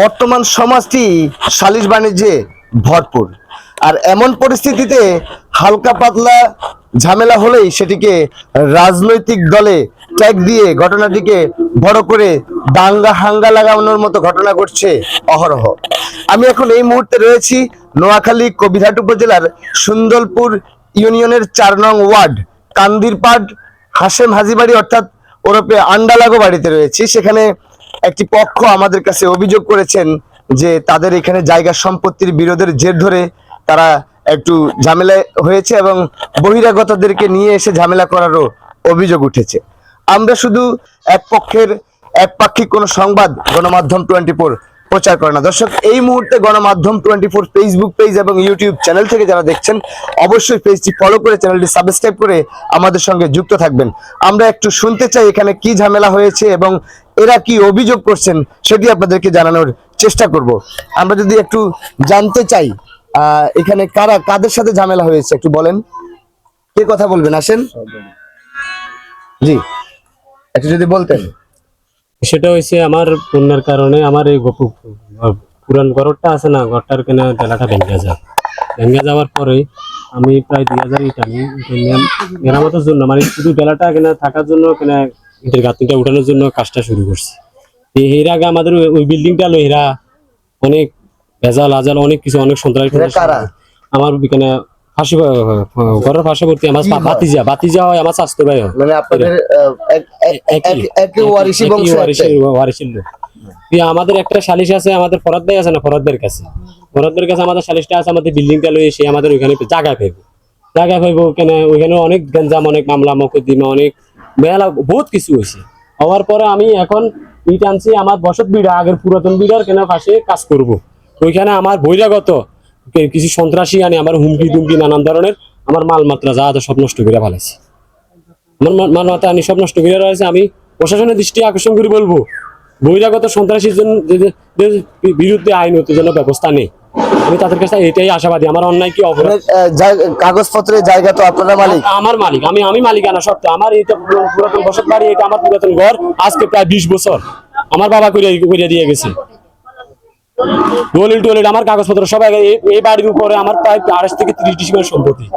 বর্তমান সমাজটি সালিশ বাণিজ্যে ভরপুর। আর এমন পরিস্থিতিতে হালকা পাতলা ঝামেলা হলেই সেটিকে রাজনৈতিক দলে ট্যাগ দিয়ে ঘটনাটিকে বড় করে দাঙ্গা হাঙ্গা লাগানোর মতো ঘটনা ঘটছে অহরহ। আমি এখন এই মুহূর্তে রয়েছি নোয়াখালী কবিরহাট উপজেলার সুন্দরপুর ইউনিয়নের চার নং ওয়ার্ড, কান্দিরপাড় হাসেম হাজিবাড়ি অর্থাৎ ওরফে আন্ডালাগো বাড়িতে রয়েছি। সেখানে একটি পক্ষ আমাদের কাছে অভিযোগ করেছেন যে তাদের এখানে জায়গা সম্পত্তির বিরোধের জের ধরে তারা একটু ঝামেলা হয়েছে এবং বহিরাগতদেরকে নিয়ে এসে ঝামেলা করারও অভিযোগ উঠেছে। আমরা শুধু এক পক্ষের একপাক্ষিক কোনো সংবাদ, গণমাধ্যম টোয়েন্টি ফোর প্রচার করে না। দর্শক এই মুহূর্তে গণমাধ্যম টোয়েন্টি ফোর ফেসবুক পেজ এবং ইউটিউব চ্যানেল থেকে যারা দেখছেন অবশ্যই পেজটি ফলো করে চ্যানেলটি সাবস্ক্রাইব করে আমাদের সঙ্গে যুক্ত থাকবেন। আমরা একটু শুনতে চাই এখানে কি ঝামেলা হয়েছে এবং এরা কি অভিযোগ করছেন সেটি আপনাদেরকে জানানোর চেষ্টা করব। আমরা যদি একটু জানতে চাই এখানে কারা কাদের সাথে ঝামেলা হয়েছে একটু বলেন। কে কথা বলবেন? আসেন। জি। একটু যদি বলতেন। সেটা হয়েছে আমার পুণ্যের কারণে আমার এই পুরান ঘরটা আছে না ঘরটার কেনা ডেলাটা ভেঙে যায়। ভেঙে যাওয়ার পরে আমি প্রায় দুই হাজার ইট এনে মেরামতের জন্য মানে শুধু বেলাটা কেনা থাকার জন্য কেনা ইটের গাঁথনিটা উঠানোর জন্য কাজটা শুরু করছি। এর আগে আমাদের ওই- বিল্ডিংটা লো এরা অনেক ভেজাল আজাল অনেক কিছু অনেক সন্ত্রাস। আমার এখানে ঘরের পার্শ্ববর্তী আমার? বাতিজা বাতিজা হয় আমার স্বাস্থ্য ভাই। মানে আপনাদের একই। ওয়ারিশি বংশ আমাদের একটা সালিশ আছে আমাদের ফরাদ ভাই আছে না ফরাদ ভাইয়ের কাছে? ফরাদ ভাইয়ের কাছে আমাদের সালিশটা আছে আমাদের বিল্ডিংটা লয়ে এসে আমাদের ওইখানে জায়গা পাইব। জায়গা পাইব কেন ওইখানে অনেক গঞ্জাম অনেক মামলা মকদ্দিমা অনেক মেলা বহুত কিছু হয়েছে হওয়ার পরে আমি এখন ইট আনছি আমার বসত বিড়া আগের পুরাতন বিড়ার কেন পাশে কাজ করব। ওইখানে আমার বহিরাগত কিছু সন্ত্রাসী আনে আমার হুমকি টুমকি নানান ধরনের আমার মালমাত্রা যা সব নষ্ট করে ফেলাইছে। আমার মা- মাল মাথা আমি সব নষ্ট করে রয়েছে আমি প্রশাসনের দৃষ্টি আকর্ষণ করে বলব বহিরাগত সন্ত্রাসীর জন্য বিরুদ্ধে আইনত যেন ব্যবস্থা নেই। আমি তাদের কাছে এটাই আশাবাদী আমার অন্যায় কি মানে, অপরাধ জায়- কাগজপত্রের জায়গা তো আপনারা মালিক। আমার মালিক আমি আমি মালিকানা সত্ত্বে আমার এটা পুরাতন বসত বাড়ি এটা আমার পুরাতন ঘর আজকে প্রায় বিশ বছর। আমার বাবা করিয়া করিয়া দিয়ে গেছে। দলিল টলিল আমার কাগজপত্র সবাই এই- বাড়ির উপরে আমার প্রায় আড়াইশ থেকে ত্রিশ ডিসিমের সম্পত্তি।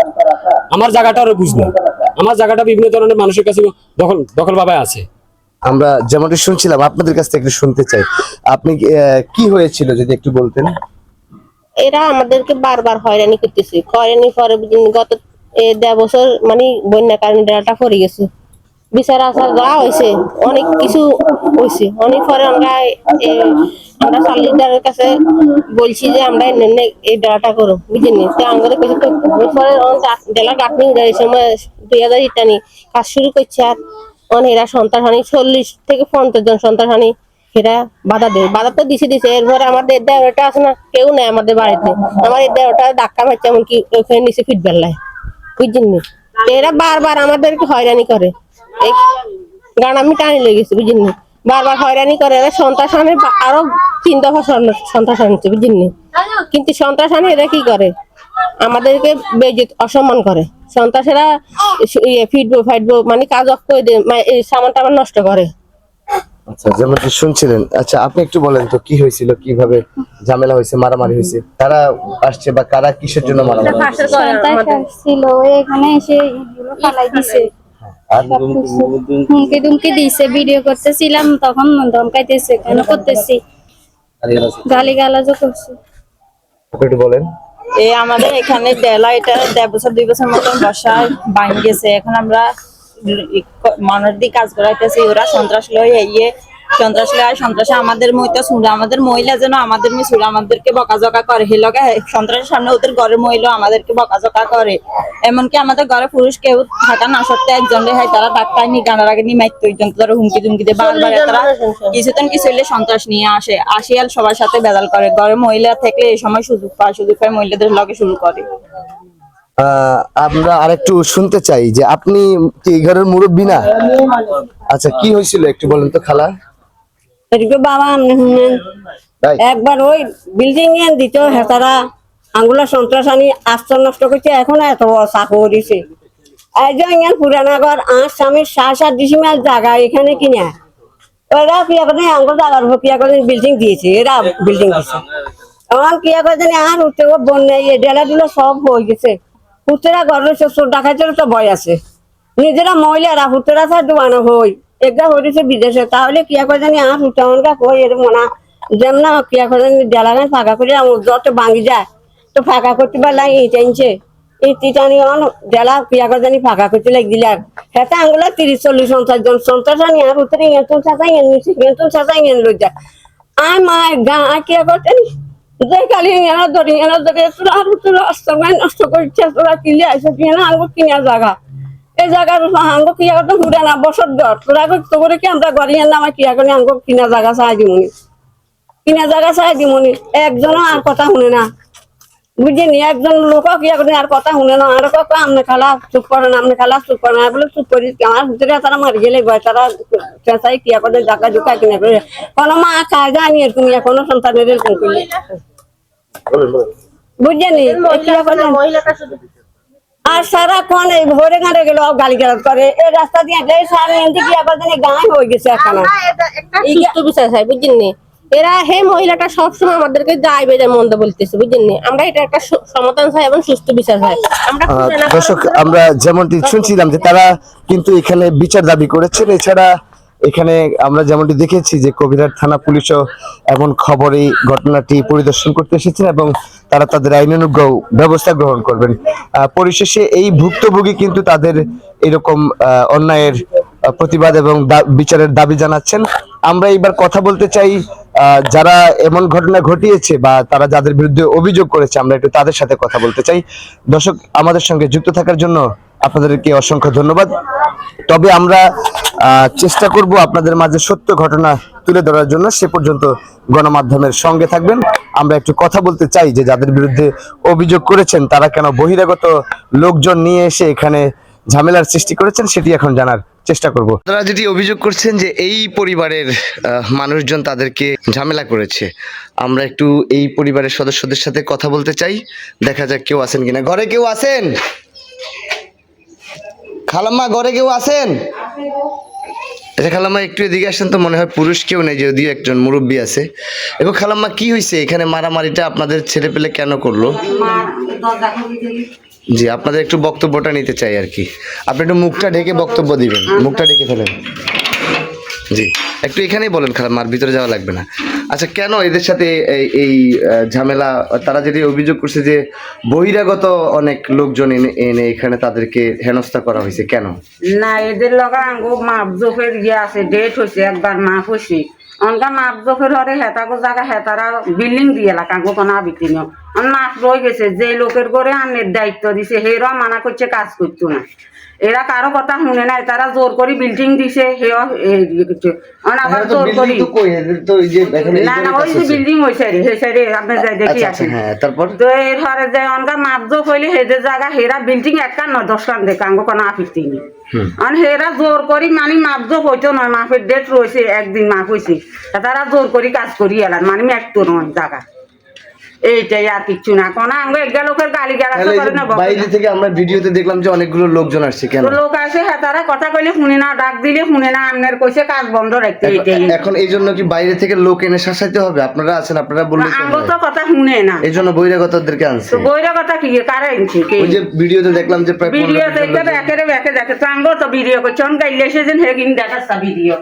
আমার জায়গাটা আরও বুঝলো আমার জায়গাটা বিভিন্ন ধরনের মানুষের কাছে দখল দখল বাবায় আছে। আমরা যেমনটি শুনছিলাম আপনাদের কাছ থেকে একটু শুনতে চাই। আপনি কি, হয়েছিল যদি একটু বলতেন? এরা আমাদেরকে বারবার হয়রানি করতেছে। হয়রানি পরে গত এ দেড় বছর মানে বন্যা কারণে ডেলাটা পড়ে গেছে। বিচার আচার যা হয়েছে অনেক কিছু হয়েছে অনেক পরে আমরা আমরা সালিদারের কাছে বলছি যে আমরা এই ডেলাটা করো, বুঝিনি? তো আমাদের কাছে তো পরে ডেলা গাঁথনি এই সময় দুই হাজার ইটানি কাজ শুরু করছে আর অনেক এরা সন্তানহানি, চল্লিশ থেকে পঞ্চাশ জন সন্তানহানি এরা বাধা দেয়। বাধা তো দিছে দিছে, এরপরে আমাদের দেওয়াটা আছে না, কেউ নেই আমাদের বাড়িতে। আমার এই দেওয়াটা ধাক্কা মারছে, এমনকি ওখানে নিচে ফিট বেলায় বুঝছেন নি? তো এরা বারবার আমাদেরকে হয়রানি করে। এই গান আমি টানি লেগেছি বুঝছেন নি? বারবার হয়রানি করে এরা সন্ত্রাসানের আরও তিন দফা সন্ত্রাস আনছে বুঝছেন নি? কিন্তু সন্ত্রাসানি এরা কি করে? আমাদেরকে বেজিত অসম্মান করে। সন্ত্রাসেরা ইয়ে ফিটবো ফাইটবো মানে কাজ অফ করে দেয় মানে এই সামান টামান নষ্ট করে। আচ্ছা যেমনটি শুনছিলেন আচ্ছা আপনি একটু বলেন তো কি হয়েছিল কীভাবে ঝামেলা হয়েছে মারামারি হয়েছে? তারা আসছে বা কারা কিসের জন্য মারামারি আসছিল এখানে এসে ফালাই দিছে। হুমকি দুমকি দিছে ভিডিও করতেছিলাম তখন ধমকাইতেছে কেন করতেছি? গালি গালাজও করছে। আপনি একটু বলেন। এই আমাদের এখানে ডেলা এটা দেড় বছর দুই বছর মতন বসায় ভাঙ গেছে এখন আমরা মানুষ দিয়ে কাজ করাইতেছি ওরা সন্ত্রাস লয়ে ইয়ে সন্ত্রাস লয় সন্ত্রাসে আমাদের মইটা শুনে আমাদের মহিলা যেন আমাদের মেয়ে আমাদেরকে বকাঝকা করে। হে লগে সন্ত্রাসের সামনে ওদের ঘরের মহিলা আমাদেরকে বকাঝকা করে। এমনকি আমাদের ঘরে পুরুষ কেউ থাকা না সত্ত্বে একজন রেহাই তারা ডাক্তার নি গানার আগে নি মাইতো ওই জন্য তারা হুমকি দুমকি দিয়ে বারবার তারা কিছুদিন কিছু হইলে সন্ত্রাস নিয়ে আসে। আসি আর সবার সাথে বেদাল করে। ঘরে মহিলা থাকলে এই সময় সুযোগ পায় সুযোগ পায় মহিলাদের লগে শুরু করে। আহ, আমরা আরেকটু শুনতে চাই যে আপনি কি ঘরের মুরব্বী না? আচ্ছা কি হয়েছিল একটু বলেন তো খালা। বাবা একবার ওই বিল্ডিং এ দিত হেতারা। আঙ্গুলা সন্ত্রাস আনি আস্ত নষ্ট করছে এখন এত চাকু দিছে। একজন ইয়ান পুরানা ঘর আর স্বামীর সাত সাত ডিসিমাল জায়গা এখানে কিনা। এরা কিয়া করে আঙ্গুল জাগার উপর কিয়া করে বিল্ডিং দিয়েছে এরা বিল্ডিং দিয়েছে আমার কিয়া করে আর উঠতে ও বন্যা ডেলা ডুলা সব হয়ে গেছে। ঘরের চোর ডাকাতের তো ভয় আছে। নিজেরা মহিলারা হুতেরা তার দোয়ানো হই একদা হয়েছে বিদেশে। তাহলে কিয়া করে জানি হুতে আমাকে কই, এর মনা যেমন কিয়া করে জানি ডেলা গান ফাঁকা করে আমার যত ভাঙি যায়, তো ফাঁকা করতে পারলাম এই টাইমছে এই তিটানি অন ডেলা কিয়া করে জানি ফাঁকা করতে লাগ দিলাম হেতা আঙ্গুলা তিরিশ, চল্লিশ, পঞ্চাশ জন সন্তাস আনি আর ইয়েন চাচা ইয়েন নিচে ইয়েন চাচা ইয়েন লই যায় আয় মা গা কিয়া করতে যে কালি এনা ধরি এনা ধরে আর তোরা অস্তমায় নষ্ট করছে তোরা কিলে আইসে কি না কিনা জায়গা। এই জায়গার আঙ্গ কিয়া করতে ঘুরে না বছর ঘর। তোরা তো করে কি আমরা গড়ি না আমার কিয়া করে আঙ্গ কিনা জায়গা চাই দিমুনি। কিনা জায়গা চাই দিমুনি। একজনও আর কথা শুনে না। বুঝিনি একজন লোক কিয়া করে আর কথা শুনে না। আর কথা আমনে খালা চুপ করে না আমনে খালা চুপ করে না। বলে চুপ করি আমার ভিতরে তারা মারি গেলে গয় তারা চেঁচাই কিয়া করে জায়গা জুকা কিনা করে কোনো মা খায় জানি এরকম এখনও সন্তানের এরকম করলে কিয়া করে? মহিলাটা শুধু আর সারাক্ষণ এই ভোরে গাঁড়ে গেলে গালি গালাজ করে। এই রাস্তা দিয়ে যাই সারা এনতে কি আবার জানি গায়ে হয়ে গেছে এখন। আমরা এটা একটা সুস্থ বিচার চাই বুঝছেন এরা হে মহিলাটা সবসময় আমাদেরকে যাই বেজায় মন্দ বলতেছে বুঝলেন আমরা এটা একটা সমাধান চাই এবং সুস্থ বিচার চাই আমরা দর্শক আমরা যেমনটি শুনছিলাম যে তারা কিন্তু এখানে বিচার দাবি করেছেন এছাড়া এখানে আমরা যেমনটি দেখেছি যে কবিরাট থানা পুলিশও এমন খবরে ঘটনাটি পরিদর্শন করতে এসেছেন এবং তারা তাদের আইনানুগ ব্যবস্থা গ্রহণ করবেন। পরিশেষে এই ভুক্তভোগী কিন্তু তাদের এরকম অন্যায়ের প্রতিবাদ এবং বিচারের দাবি জানাচ্ছেন। আমরা এবার কথা বলতে চাই যারা এমন ঘটনা ঘটিয়েছে বা তারা যাদের বিরুদ্ধে অভিযোগ করেছে, আমরা একটু তাদের সাথে কথা বলতে চাই। দর্শক, আমাদের সঙ্গে যুক্ত থাকার জন্য আপনাদেরকে অসংখ্য ধন্যবাদ। তবে আমরা চেষ্টা করব আপনাদের মাঝে সত্য ঘটনা তুলে ধরার জন্য। সে পর্যন্ত গণমাধ্যমের সঙ্গে থাকবেন। আমরা একটু কথা বলতে চাই যে, যাদের বিরুদ্ধে অভিযোগ করেছেন, তারা কেন বহিরাগত লোকজন নিয়ে এসে এখানে ঝামেলার সৃষ্টি করেছেন, সেটি এখন জানার চেষ্টা করব। তারা যেটি অভিযোগ করছেন যে, এই পরিবারের মানুষজন তাদেরকে ঝামেলা করেছে। আমরা একটু এই পরিবারের সদস্যদের সাথে কথা বলতে চাই। দেখা যাক কেউ আছেন কিনা। ঘরে কেউ আছেন? খালাম্মা ঘরে কেউ আছেন? আচ্ছা খালাম্মা, একটু এদিকে আসেন তো, মনে হয় পুরুষ কেউ নেই, যদিও একজন মুরব্বী আছে। এবং খালাম্মা, কি হয়েছে? এখানে মারামারিটা আপনাদের ছেলে পেলে কেন করল? জি, আপনাদের একটু বক্তব্যটা নিতে চাই আর কি। আপনি একটু মুখটা ঢেকে বক্তব্য দিবেন। মুখটা ঢেকে ফেলেন। জি, একটু এখানেই বলেন খালাম্মা, আর ভিতরে যাওয়া লাগবে না। আচ্ছা কেন এদের সাথে এই ঝামেলা? তারা যেটি অভিযোগ করছে যে বহিরাগত অনেক লোকজন এনে এনে এখানে তাদেরকে হেনস্থা করা হয়েছে, কেন? না, এদের লগা আঙ্গো মাপ ইয়ে আছে ডেট হয়েছে, একবার মাপ হয়েছে। অনকা মাপ জোফের হরে হেতাগো জায়গা, হেতারা বিল্ডিং দিয়ে আঙ্গো কোনো আবিতিন মাপ রয়ে গেছে, যে লোকের করে আনের দায়িত্ব দিছে হেরা মানা করছে, কাজ করতো না। এরা কারও কথা শুনে নাই তারা জোর করে বিল্ডিং দিছে হেও এই করছে। অন আবার জোর করি। না না ওই যে বিল্ডিং হয়েছে রে সেই সাইডে আপনি যাই দেখি আচ্ছা আচ্ছা আসেন হ্যাঁ তারপর? তো এর হরে যে অনকা মাপ জোক হইলে হেদের জায়গা হেরা বিল্ডিং একটা নয় দশটান দেখে আঙ্গো কোনো আপিতি নেই। আর হেরা জোর করি মানে মাপ জোক হইতো নয় মাপের ডেট রয়েছে একদিন মাপ হয়েছে তারা জোর করি কাজ করি এলার মানে একটু নয় জায়গা। এইটাই আর কিচ্ছু না। কোন আঙ্গো এক লোকের গালি গালাজ করে না বাইরে থেকে আমরা ভিডিওতে দেখলাম যে অনেকগুলো লোকজন আসছে কেন? লোক আছে হ্যাঁ তারা কথা কইলে শুনে না ডাক দিলে শুনে না কইছে কাজ বন্ধ রাখতে এইটাই। এখন- এই জন্য কি বাইরে থেকে লোক এনে শাসাইতে হবে? আপনারা আছেন আপনারা বললে আঙ্গো তো কথা শুনে না। এই জন্য বহিরাগতদেরকে আনছে। তো কথা কি? কারে আনছে? কে? ওই যে ভিডিওতে দেখলাম যে প্রায় ভিডিও পনেরো দেখতে ব্যাকেরে দেখে তো আঙ্গো তো ভিডিও করছে। অন গাইলে সেদিন হেগিন দেখাচ্ছা ভিডিও।